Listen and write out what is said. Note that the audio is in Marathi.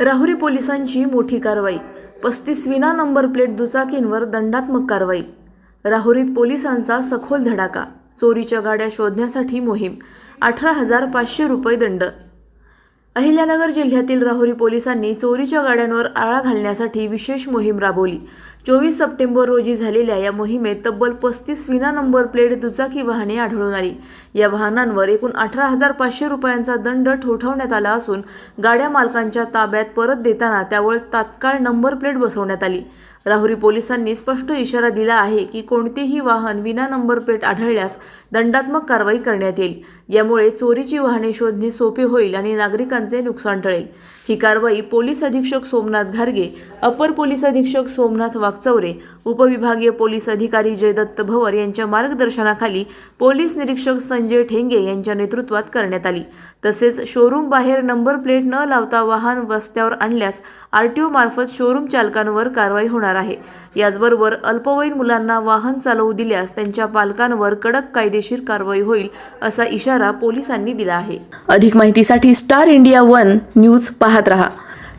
राहुरी पोलिसांची मोठी कारवाई. पस्तीस विना नंबर प्लेट दुचाकींवर दंडात्मक कारवाई. राहुरीत पोलिसांचा सखोल धडाका. चोरीच्या गाड्या शोधण्यासाठी मोहीम. अठरा हजार पाचशे रुपये दंड. अहिल्यानगर जिल्ह्यातील राहुरी पोलिसांनी चोरीच्या गाड्यांवर आळा घालण्यासाठी विशेष मोहीम राबवली. चोवीस सप्टेंबर रोजी झालेल्या या मोहिमेत तब्बल पस्तीस विना नंबर प्लेट दुचाकी वाहने आढळून आली. या वाहनांवर एकूण अठरा हजार पाचशे रुपयांचा दंड ठोठावण्यात आला असून गाड्या मालकांच्या ताब्यात परत देताना त्यावर तात्काळ नंबर प्लेट बसवण्यात आली. राहुरी पोलिसांनी स्पष्ट इशारा दिला आहे की कोणतेही वाहन विना नंबर प्लेट आढळल्यास दंडात्मक कारवाई करण्यात येईल. यामुळे चोरीची वाहने शोधणे सोपे होईल आणि नागरिकांचे नुकसान टळेल. ही कारवाई पोलीस अधीक्षक सोमनाथ घारगे अपर पोलीस अधीक्षक सोमनाथ चौरे उपविभागीय पोलीस अधिकारी जयदत्त भवर यांच्या मार्गदर्शनाखाली पोलीस निरीक्षक संजय ठेंगे यांच्या नेतृत्वात करण्यात आली. तसेच शोरूम बाहेर नंबर प्लेट न लावता वाहन रस्त्यावर आणल्यास आरटीओ मार्फत शोरूम चालकांवर कारवाई होणार आहे. याचबरोबर अल्पवयीन मुलांना वाहन चालवू दिल्यास त्यांच्या पालकांवर कडक कायदेशीर कारवाई होईल असा इशारा पोलिसांनी दिला आहे. अधिक माहितीसाठी स्टार इंडिया वन न्यूज पाहत रहा.